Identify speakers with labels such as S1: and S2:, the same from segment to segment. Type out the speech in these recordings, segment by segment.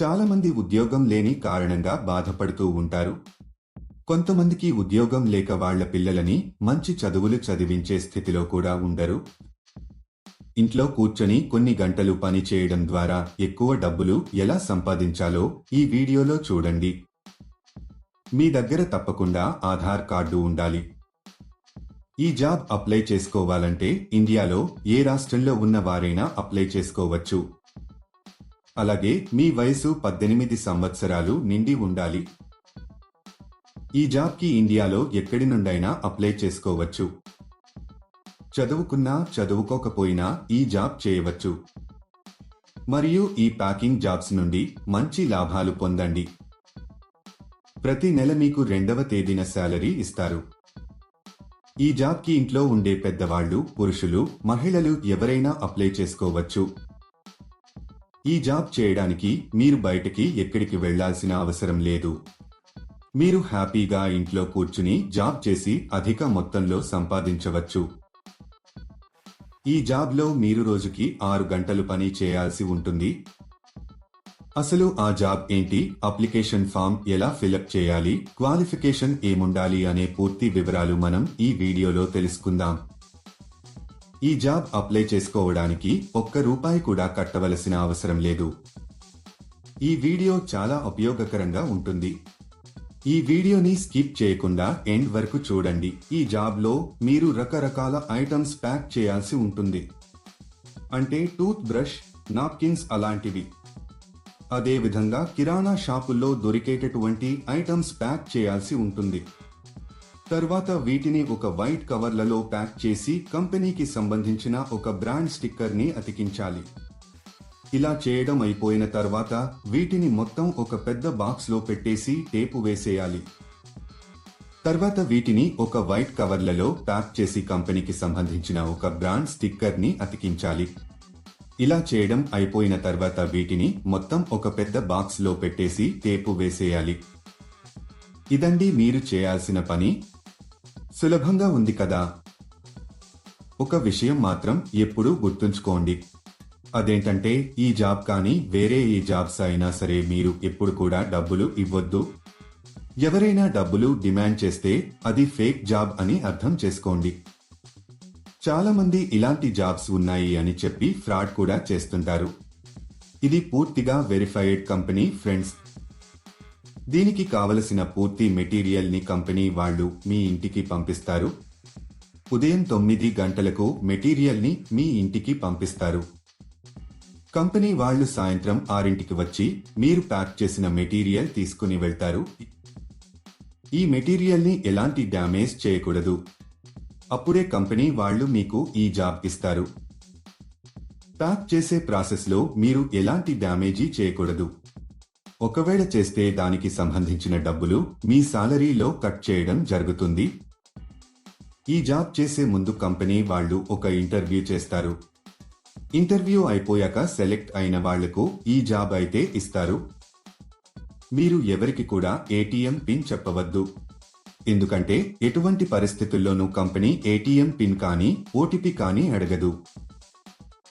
S1: చాలామంది ఉద్యోగం లేని కారణంగా బాధపడుతూ ఉంటారు. కొంతమందికి ఉద్యోగం లేక వాళ్ళ పిల్లలని మంచి చదువులు చదివించే స్థితిలో కూడా ఉండరు. ఇంట్లో కూర్చొని కొన్ని గంటలు పని చేయడం ద్వారా ఎక్కువ డబ్బులు ఎలా సంపాదించాలో ఈ వీడియోలో చూడండి. మీ దగ్గర తప్పకుండా ఆధార్ కార్డు ఉండాలి. ఈ జాబ్ అప్లై చేసుకోవాలంటే ఇండియాలో ఏ రాష్ట్రంలో ఉన్న వారైనా అప్లై చేసుకోవచ్చు. అలాగే మీ వయసు పద్దెనిమిది సంవత్సరాలు నిండి ఉండాలి. ఈ జాబ్కి ఇండియాలో ఎక్కడి నుండైనా అప్లై చేసుకోవచ్చు. చదువుకున్నా చదువుకోకపోయినా ఈ జాబ్ చేయవచ్చు. మరియు ఈ ప్యాకింగ్ జాబ్స్ నుండి మంచి లాభాలు పొందండి. ప్రతి నెల మీకు రెండవ తేదీన శాలరీ ఇస్తారు. ఈ జాబ్కి ఇంట్లో ఉండే పెద్దవాళ్ళు పురుషులు మహిళలు ఎవరైనా అప్లై చేసుకోవచ్చు. ఈ జాబ్ చేయడానికి మీరు బయటకి ఎక్కడికి వెళ్ళాల్సిన అవసరం లేదు. మీరు హ్యాపీగా ఇంట్లో కూర్చుని జాబ్ చేసి అధిక మొత్తంలో సంపాదించవచ్చు. ఈ జాబ్లో మీరు రోజుకి ఆరు గంటలు పని చేయాల్సి ఉంటుంది. అసలు ఆ జాబ్ ఏంటి? అప్లికేషన్ ఫామ్ ఎలా ఫిలప్ చేయాలి? క్వాలిఫికేషన్ ఏముండాలి? అనే పూర్తి వివరాలు మనం ఈ వీడియోలో తెలుసుకుందాం. ఈ జాబ్ అప్లై చేసుకోవడానికి ఒక్క రూపాయి కూడా కట్టవలసిన అవసరం లేదు. ఈ వీడియో చాలా ఉపయోగకరంగా ఉంటుంది. ఈ వీడియోని స్కిప్ చేయకుండా ఎండ్ వరకు చూడండి. ఈ జాబ్లో మీరు రకరకాల ఐటమ్స్ ప్యాక్ చేయాల్సి ఉంటుంది. అంటే టూత్ బ్రష్ నాప్కిన్స్ అలాంటివి. అదేవిధంగా కిరాణా షాపుల్లో దొరికేటటువంటి ఐటమ్స్ ప్యాక్ చేయాల్సి ఉంటుంది. తర్వాత వీటిని ఒక వైట్ కవర్లలో ప్యాక్ చేసి కంపెనీకి సంబంధించిన ఒక బ్రాండ్ స్టిక్కర్ని అతికించాలి. ఇలా చేయడం అయిపోయిన తర్వాత వీటిని మొత్తం ఒక పెద్ద బాక్స్లో పెట్టేసి టేపు వేసేయాలి. తర్వాత వీటిని ఒక వైట్ కవర్లలో ప్యాక్ చేసి కంపెనీకి సంబంధించిన ఒక బ్రాండ్ స్టిక్కర్ని అతికించాలి. ఇలా చేయడం అయిపోయిన తర్వాత వీటిని మొత్తం ఒక పెద్ద బాక్స్లో పెట్టేసి టేపు వేసేయాలి. ఇదండి మీరు చేయాల్సిన పని. సులభంగా ఉంది కదా. ఒక విషయం మాత్రం ఎప్పుడూ గుర్తుంచుకోండి. అదేంటంటే ఈ జాబ్ కానీ వేరే ఏ జాబ్స్ అయినా సరే మీరు ఎప్పుడు కూడా డబ్బులు ఇవ్వద్దు. ఎవరైనా డబ్బులు డిమాండ్ చేస్తే అది ఫేక్ జాబ్ అని అర్థం చేసుకోండి. చాలామంది ఇలాంటి జాబ్స్ ఉన్నాయి అని చెప్పి ఫ్రాడ్ కూడా చేస్తుంటారు. ఇది పూర్తిగా వెరిఫైడ్ కంపెనీ ఫ్రెండ్స్ దీనికి కావలసిన పూర్తి మెటీరియల్ని కంపెనీ వాళ్ళు మీ ఇంటికి పంపిస్తారు. ఉదయం తొమ్మిది గంటలకు మెటీరియల్ని మీ ఇంటికి పంపిస్తారు. కంపెనీ వాళ్ళు సాయంత్రం ఆరింటికి వచ్చి మీరు ప్యాక్ చేసిన మెటీరియల్ తీసుకుని వెళ్తారు. ఈ మెటీరియల్ని ఎలాంటి డ్యామేజ్ చేయకూడదు. అప్పుడే కంపెనీ వాళ్ళు మీకు ఈ జాబ్ ఇస్తారు. ప్యాక్ చేసే ప్రాసెస్లో మీరు ఎలాంటి డ్యామేజీ చేయకూడదు. ఒకవేళ చేస్తే దానికి సంబంధించిన డబ్బులు మీ సాలరీలో కట్ చేయడం జరుగుతుంది. ఈ జాబ్ చేసే ముందు కంపెనీ వాళ్ళు ఒక ఇంటర్వ్యూ చేస్తారు. ఇంటర్వ్యూ అయిపోయాక సెలెక్ట్ అయిన వాళ్ళకు ఈ జాబ్ అయితే ఇస్తారు. మీరు ఎవరికి కూడా ఏటీఎం పిన్ చెప్పవద్దు. ఎందుకంటే ఎటువంటి పరిస్థితుల్లోనూ కంపెనీ ఏటీఎం పిన్ కానీ ఓటీపీ కానీ అడగదు.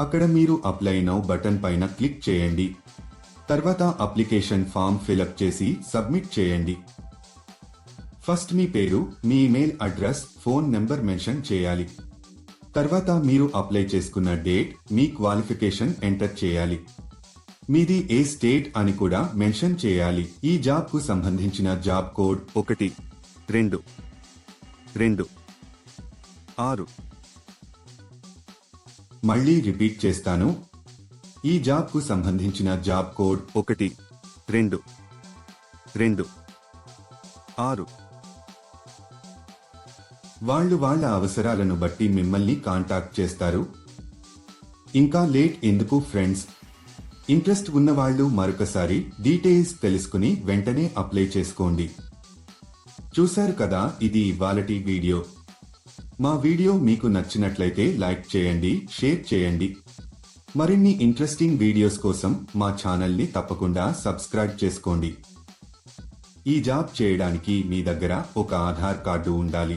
S1: అక్కడ మీరు అప్లై నౌ బటన్ పైన క్లిక్ చేయండి. తర్వాత అప్లికేషన్ ఫామ్ ఫిలప్ చేసి సబ్మిట్ చేయండి. ఫస్ట్ మీ పేరు మీ email address phone number mention చేయాలి. తర్వాత మీరు అప్లై చేసుకున్న డేట్ మీ క్వాలిఫికేషన్ ఎంటర్ చేయాలి. మీది ఏ స్టేట్ అని కూడా మెన్షన్ చేయాలి. ఈ జాబ్కు సంబంధించిన జాబ్ కోడ్ ఒకటి రెండు రెండు ఆరు. మళ్ళీ రిపీట్ చేస్తాను. ఈ జాబ్కు సంబంధించిన జాబ్ కోడ్ ఒకటి రెండు రెండు ఆరు. వాళ్ళు వాళ్ళ అవసరాలను బట్టి మిమ్మల్ని కాంటాక్ట్ చేస్తారు. ఇంకా లేట్ ఎందుకు ఫ్రెండ్స్? ఇంట్రెస్ట్ ఉన్నవాళ్ళు మరొకసారి డీటెయిల్స్ తెలుసుకుని వెంటనే అప్లై చేసుకోండి. చూశారు కదా ఇది ఇవాళటి వీడియో. మా వీడియో మీకు నచ్చినట్లయితే లైక్ చేయండి షేర్ చేయండి. మరిన్ని ఇంట్రెస్టింగ్ వీడియోస్ కోసం మా ఛానల్ని తప్పకుండా సబ్స్క్రైబ్ చేసుకోండి. ఈ జాబ్ చేయడానికి మీ దగ్గర ఒక ఆధార్ కార్డు ఉండాలి.